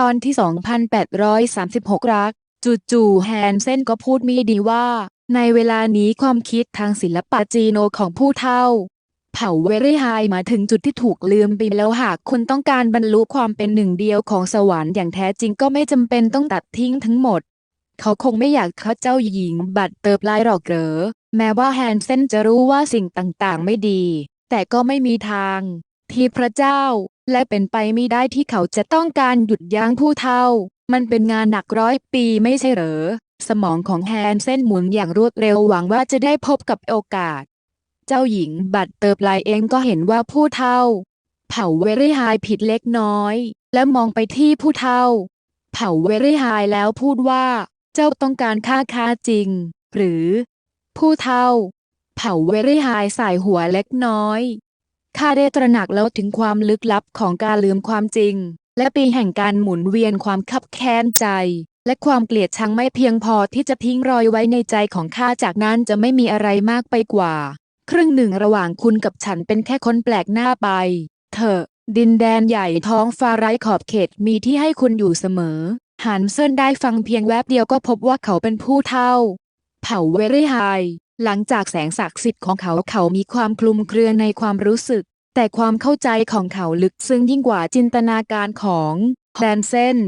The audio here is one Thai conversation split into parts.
ตอนที่ 2836 รัก จู่ๆแฮนเซนก็พูดมีดีว่า ในเวลานี้ความคิดทางศิลปะจีโนของผู้เฒ่า เผ่าเวรี่ไฮมาถึงจุดที่ถูกลืมไปแล้วหากคุณต้องการบรรลุความเป็นหนึ่งเดียวของสวรรค์อย่างแท้จริงก็ไม่จำเป็นต้องตัดทิ้งทั้งหมด เขาคงไม่อยากเขาเจ้าหญิงบัตรเติบลายหรอกเหรอแม้ว่าแฮนเซนจะรู้ว่าสิ่งต่างๆไม่ดี แต่ก็ไม่มีทาง ที่พระเจ้า และเป็นไปไม่ได้ที่เขาจะต้องการหยุดยั้งผู้เฒ่า มันเป็นงานหนักร้อยปีไม่ใช่เหรอ สมองของแฮนเซนหมุนอย่างรวดเร็วหวังว่าจะได้พบกับโอกาส เจ้าหญิงบัตเติบลายเองก็เห็นว่าผู้เฒ่า เผ่าเวรี่ไฮผิดเล็กน้อย และมองไปที่ผู้เฒ่า เผ่าเวรี่ไฮแล้วพูดว่า เจ้าต้องการค่าค้าจริง หรือ ผู้เฒ่า เผ่าเวรี่ไฮใส่หัวเล็กน้อย ข้าได้ตระหนักแล้วถึงความลึกลับของการลืมความจริง และปีแห่งการหมุนเวียนความคับแค้นใจ และความเกลียดชังไม่เพียงพอที่จะทิ้งรอยไว้ในใจของข้าจากนั้นจะไม่มีอะไรมากไปกว่า ครึ่งหนึ่งระหว่างคุณกับฉันเป็นแค่คนแปลกหน้าไป เถอะดินแดนใหญ่ท้องฟ้าไร้ขอบเขตมีที่ให้คุณอยู่เสมอฮันเซินได้ฟังเพียงแวบเดียวก็พบว่าเขาเป็นผู้เฒ่า เผ่าเวรี่ไฮ หลังจากแสงศักดิ์สิทธิ์ของเขาเขามีความคลุมเครือในความรู้สึก แต่ความเข้าใจของเขาลึกซึ้งยิ่งกว่าจินตนาการของแดนเซน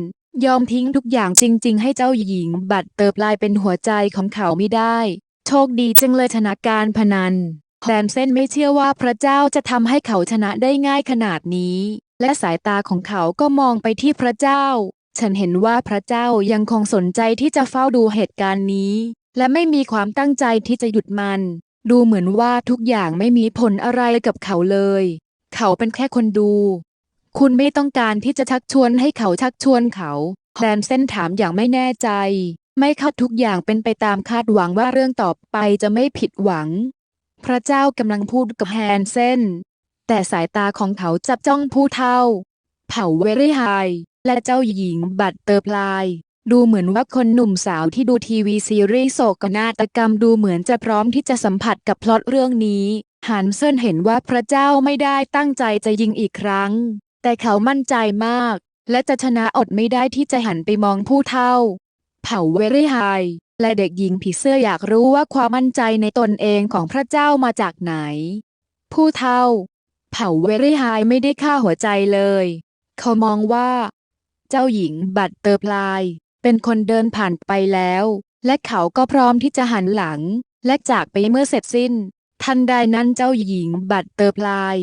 ยอมทิ้งทุกอย่างจริง ๆ ให้เจ้าหญิงบัตรเติบลายเป็นหัวใจของเขาไม่ได้ โชคดีจังเลยชนะการพนันแดนเซนไม่เชื่อว่าพระเจ้าจะทำให้เขาชนะได้ง่ายขนาดนี้ และสายตาของเขาก็มองไปที่พระเจ้า ฉันเห็นว่าพระเจ้ายังคงสนใจที่จะเฝ้าดูเหตุการณ์นี้ และไม่มีความตั้งใจที่จะหยุดมัน ดูเหมือนว่าทุกอย่างไม่มีผลอะไรกับเขาเลย เขาเป็นแค่คนดู คุณไม่ต้องการที่จะชักชวนให้เขาชักชวนเขาแดนเส้นถามอย่างไม่แน่ใจ ไม่เข้าทุกอย่างเป็นไปตามคาดหวังว่าเรื่องต่อไปจะไม่ผิดหวัง พระเจ้ากำลังพูดกับแฮนเซนแต่สายตาของเขาจับจ้องผู้เฒ่า เผ่าเวรี่ไฮและเจ้าหญิงบัตเตอร์พลาย ดูเหมือนว่าคนหนุ่มสาวที่ดูทีวีซีรีส์โศกนาฏกรรมดูเหมือนจะพร้อมที่จะสัมผัสกับพล็อตเรื่องนี้ฮันเซนเห็นว่าพระเจ้าไม่ได้ตั้งใจจะยิงอีกครั้ง แต่เขามั่นใจมาก และจะชนะอดไม่ได้ที่จะหันไปมองผู้เฒ่า เผ่าเวรี่ไฮและเด็กหญิงผีเสื้ออยากรู้ว่าความมั่นใจในตนเองของพระเจ้ามาจากไหน ผู้เฒ่า เผ่าเวรี่ไฮไม่ได้ฆ่าหัวใจเลย เขามองว่า เจ้าหญิงบัตเตอร์พลาย เป็นคนเดินผ่านไปแล้ว และเขาก็พร้อมที่จะหันหลัง และจากไปเมื่อเสร็จสิ้น ทันใดนั้นเจ้าหญิงบัตเตอร์พลาย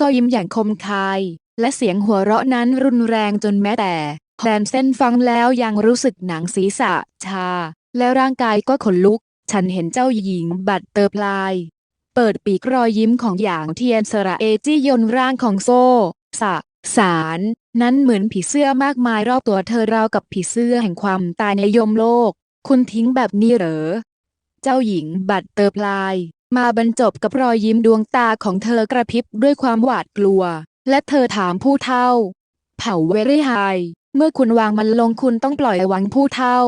ก็ยิ้มอย่างคมคาย และเสียงหัวเราะนั้นรุนแรงจนแม้แต่แดนเส้นฟังแล้วยังรู้สึกหนังศีรษะชา และร่างกายก็ขนลุก ฉันเห็นเจ้าหญิงบัตเตอร์พลาย เปิดปีกรอยยิ้มของอย่างเทียนสระเอจี้ยนร่างของโซ่สะ สาร นั้นเหมือนผีเสื้อมากมายรอบตัวเธอราวกับผีเสื้อแห่งความตายในยมโลก คุณทิ้งแบบนี้เหรอ เจ้าหญิงบัตเตอร์พลาย มาบรรจบกับรอยยิ้มดวงตาของเธอกระพริบด้วยความหวาดกลัว และเธอถามผู้เฒ่า เผ่าเวรี่ไฮเมื่อคุณวางมันลงคุณต้องปล่อยวังผู้เฒ่า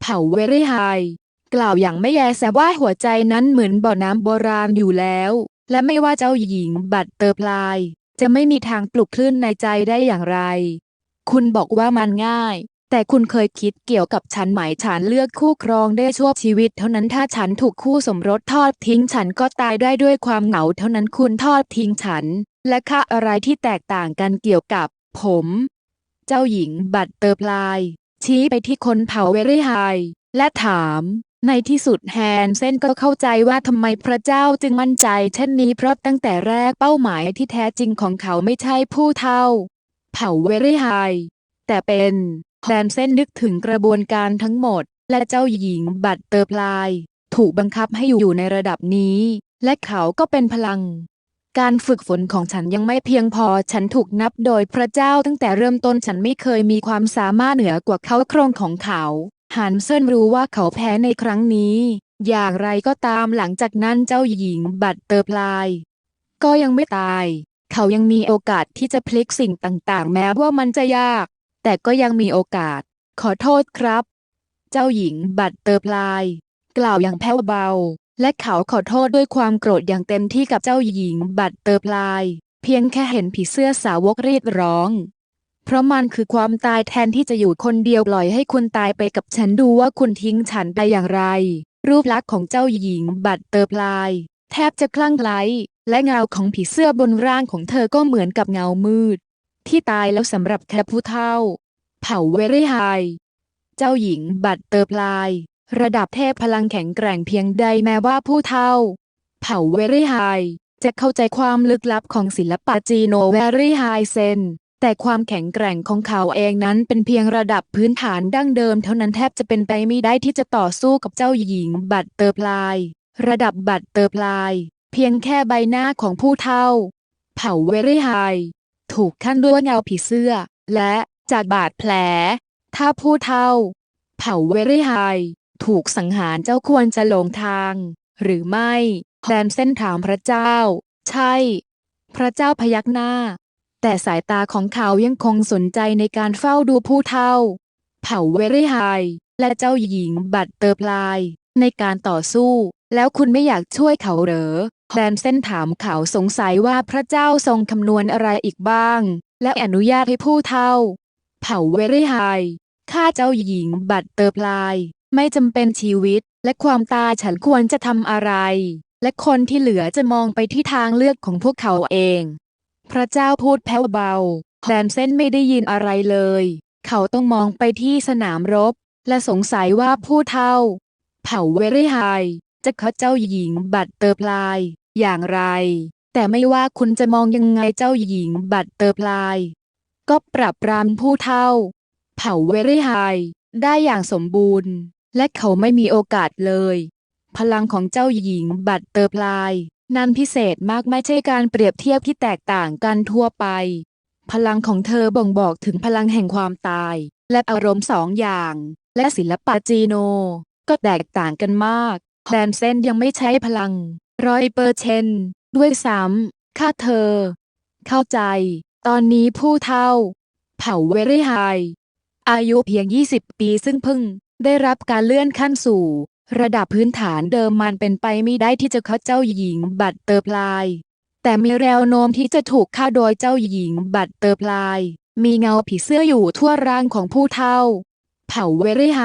เผ่าเวรี่ไฮกล่าวอย่างไม่แยแสว่าหัวใจนั้นเหมือนบ่อน้ำโบราณอยู่แล้ว และไม่ว่าเจ้าหญิงบัตเตอร์พลาย จะไม่มีทางปลุกคลื่นในใจได้อย่างไร คุณบอกว่ามันง่าย แต่คุณเคยคิดเกี่ยวกับฉันไหมฉันเลือกคู่ครองได้ชั่วชีวิต เท่านั้นถ้าฉันถูกคู่สมรสทอดทิ้งฉันก็ตายได้ด้วยความเหงาเท่านั้นคุณทอดทิ้งฉัน และค่าอะไรที่แตกต่างกันเกี่ยวกับ ผม เจ้าหญิงบัตเตอร์พลาย ชี้ไปที่คนเผาเวรี่ไฮและถาม ในที่สุดแฮนเซนก็เข้าใจว่าทำไมพระเจ้าจึงมั่นใจเช่นนี้เพราะตั้งแต่แรกเป้าหมายที่แท้จริงของเขาไม่ใช่ผู้เท่า เผ่าเวรี่ไฮแต่เป็นแฮนเซนนึกถึงกระบวนการทั้งหมด และเจ้าหญิงบัตเตอร์พลาย ถูกบังคับให้อยู่ในระดับนี้ และเขาก็เป็นพลัง การฝึกฝนของฉันยังไม่เพียงพอฉันถูกนับโดยพระเจ้าตั้งแต่เริ่มต้นฉันไม่เคยมีความสามารถเหนือกว่าเขาโครงของเขา ฮันเซินรู้ว่าเขาแพ้ในครั้งนี้ อย่างไรก็ตามหลังจากนั้นเจ้าหญิงบัตเตอร์พลาย ก็ยังไม่ตาย เขายังมีโอกาสที่จะพลิกสิ่งต่างๆ แม้ว่ามันจะยาก แต่ก็ยังมีโอกาส ขอโทษครับ เจ้าหญิงบัตเตอร์พลาย กล่าวอย่างแผ่วเบา และเขาขอโทษด้วยความโกรธอย่างเต็มที่กับเจ้าหญิงบัตเตอร์พลาย เพียงแค่เห็นผีเสื้อสาวกรีดร้อง เพราะมันคือความตายแทนที่จะอยู่คนเดียวปล่อยให้คุณตายไปกับฉันดูว่าคุณทิ้งฉันไปอย่างไร รูปลักษณ์ของเจ้าหญิงบัตเตอร์พลาย แทบจะคลั่งไคล้และเงาของผีเสื้อบนร่างของเธอก็เหมือนกับเงามืด ที่ตายแล้วสำหรับแคผู้เฒ่า เผ่าเวรี่ไฮเจ้าหญิงบัตเตอร์พลาย ระดับเทพพลังแข็งแกร่งเพียงใดแม้ว่าผู้เฒ่า เผ่าเวรี่ไฮจะเข้าใจความลึกลับของศิลปะจีโนเวรี่ไฮเซน แต่ความแข็งแกร่งของเขาเองนั้นเป็นเพียงระดับพื้นฐานดั้งเดิมเท่านั้นแทบจะเป็นไปไม่ได้ที่จะต่อสู้กับเจ้าหญิงบัตเตอร์พลาย ระดับบัตเตอร์พลาย เพียงแค่ใบหน้าของผู้เฒ่า เผ่าเวรี่ไฮถูกขั้นด้วยเงาผีเสื้อ และจากบาดแผล ถ้าผู้เฒ่า เผ่าเวรี่ไฮถูกสังหารเจ้าควรจะหลงทาง หรือไม่แดนเส้นถามพระเจ้า ใช่ พระเจ้าพยักหน้า แต่สายตาของเขายังคงสนใจในการเฝ้าดูผู้เฒ่า เผ่าเวรี่ไฮและเจ้าหญิงบัตเตอร์พลาย ในการต่อสู้ แล้วคุณไม่อยากช่วยเขาเหรอแดนเส้นถามเขาสงสัยว่าพระเจ้าทรงคำนวณอะไรอีกบ้าง และอนุญาตให้ผู้เฒ่า เผ่าเวรี่ไฮข้าเจ้าหญิงบัตเตอร์พลาย ไม่จำเป็นชีวิต และความตายฉันควรจะทำอะไร และคนที่เหลือจะมองไปที่ทางเลือกของพวกเขาเอง พระเจ้าพูดแผ่วเบาแดนเส้นไม่ได้ยินอะไรเลย เขาต้องมองไปที่สนามรบ และสงสัยว่าผู้เฒ่า เผ่าเวรี่ไฮจะเขาเจ้าหญิงบัตเตอร์พลาย อย่างไร แต่ไม่ว่าคุณจะมองยังไงเจ้าหญิงบัตเตอร์พลาย ก็ปรับปรามผู้เฒ่า เผ่าเวรี่ไฮได้อย่างสมบูรณ์ และเขาไม่มีโอกาสเลย พลังของเจ้าหญิงบัตเตอร์พลาย นั้นพิเศษมากไม่ใช่การเปรียบเทียบที่แตกต่างกันทั่วไป พลังของเธอบ่งบอกถึงพลังแห่งความตาย และอารมณ์สองอย่าง และศิลปะจีโน ก็แตกต่างกันมากแดนเซนยังไม่ใช้พลังร้อยเปอร์เชนด้วยซ้ำข้าเธอ เข้าใจ ตอนนี้ผู้เฒ่า เผ่าเวรี่ไฮอายุเพียง 20 ปีซึ่งเพิ่งได้รับการเลื่อนขั้นสู่ ระดับพื้นฐานเดิมมันเป็นไปไม่ได้ที่จะเข้าเจ้าหญิงบัตเตอร์พลาย แต่มีแนวโน้มที่จะถูกฆ่าโดยเจ้าหญิงบัตเตอร์พลาย มีเงาผีเสื้ออยู่ทั่วร่างของผู้เฒ่า เผ่าเวรี่ไฮ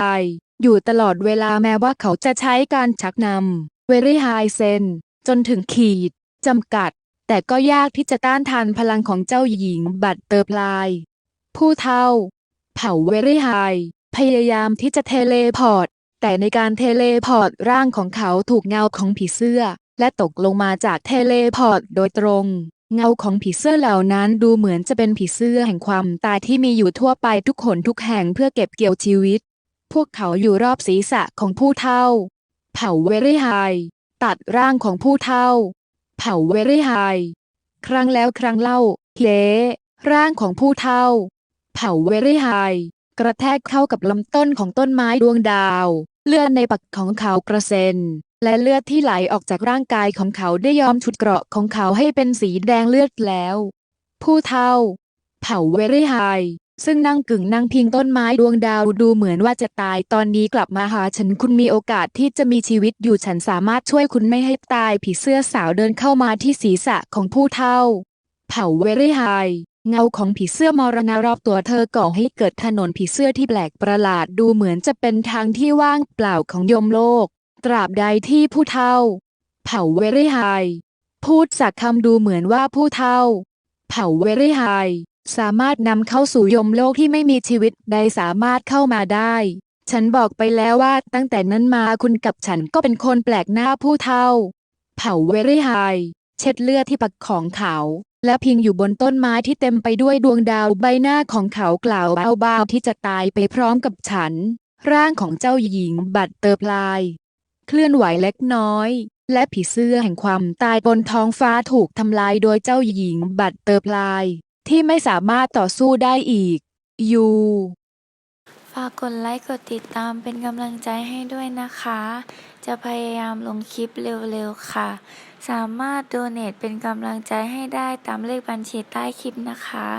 อยู่ตลอดเวลาแม้ว่าเขาจะใช้การชักนำเวรี่ไฮเซนจนถึงขีดจำกัด แต่ก็ยากที่จะต้านทานพลังของเจ้าหญิงบัตเตอร์พลาย ผู้เฒ่า เผ่าเวรี่ไฮพยายามที่จะเทเลพอร์ต แต่ในการเทเลพอร์ตร่างของเขาถูกเงาของผีเสื้อ และตกลงมาจากเทเลพอร์ตโดยตรง เงาของผีเสื้อเหล่านั้นดูเหมือนจะเป็นผีเสื้อแห่งความตายที่มีอยู่ทั่วไปทุกคนทุกแห่งเพื่อเก็บเกี่ยวชีวิต พวกเขาอยู่รอบศีรษะของผู้เฒ่า เผาเวรี่ไฮตัดร่างของผู้เฒ่า เผาเวรี่ไฮครั้งแล้วครั้งเล่าเละร่างของผู้เฒ่า เผาเวรี่ไฮ กระแทกเข้ากับลำต้นของต้นไม้ดวงดาว เลือดในปักของเขากระเซ็น และเลือดที่ไหลออกจากร่างกายของเขาได้ยอมฉุดเกราะของเขาให้เป็นสีแดงเลือดแล้ว ผู้เฒ่า เผ่าเวรี่ไฮซึ่งนั่งกึ่งนั่งพิงต้นไม้ดวงดาวดูเหมือนว่าจะตายตอนนี้กลับมาหาฉันคุณมีโอกาสที่จะมีชีวิตอยู่ฉันสามารถช่วยคุณไม่ให้ตายผีเสื้อสาวเดินเข้ามาที่ศีรษะของผู้เฒ่า เผ่าเวรี่ไฮ เงาของผีเสื้อมรณะรอบตัวเธอก่อให้เกิดถนนผีเสื้อที่แปลกประหลาดดูเหมือนจะเป็นทางที่ว่างเปล่าของยมโลก ตราบใดที่ผู้เฒ่า เผ่าเวรี่ไฮพูดสักคำดูเหมือนว่าผู้เฒ่า เผ่าเวรี่ไฮสามารถนำเข้าสู่ยมโลกที่ไม่มีชีวิตใดสามารถเข้ามาได้ ฉันบอกไปแล้วว่าตั้งแต่นั้นมาคุณกับฉันก็เป็นคนแปลกหน้าผู้เฒ่า เผ่าเวรี่ไฮเช็ดเลือดที่ปักของเขา และพิงอยู่บนต้นไม้ที่เต็มไปด้วยดวงดาวใบหน้าของเขากล่าวเบาๆที่จะตายไปพร้อมกับฉัน ร่างของเจ้าหญิงบัตเตอร์พลาย เคลื่อนไหวเล็กน้อย และผีเสื้อแห่งความตายบนท้องฟ้าถูกทำลายโดยเจ้าหญิงบัตเตอร์พลาย ที่ไม่สามารถต่อสู้ได้อีก ยูฝากกดไลค์กดติดตามเป็นกำลังใจให้ด้วยนะคะ จะพยายามลงคลิปเร็วๆค่ะ สามารถโดเน a เป็นกำลังใจให้ได้ตามเลขบัญชีใต้คลิปนะคะ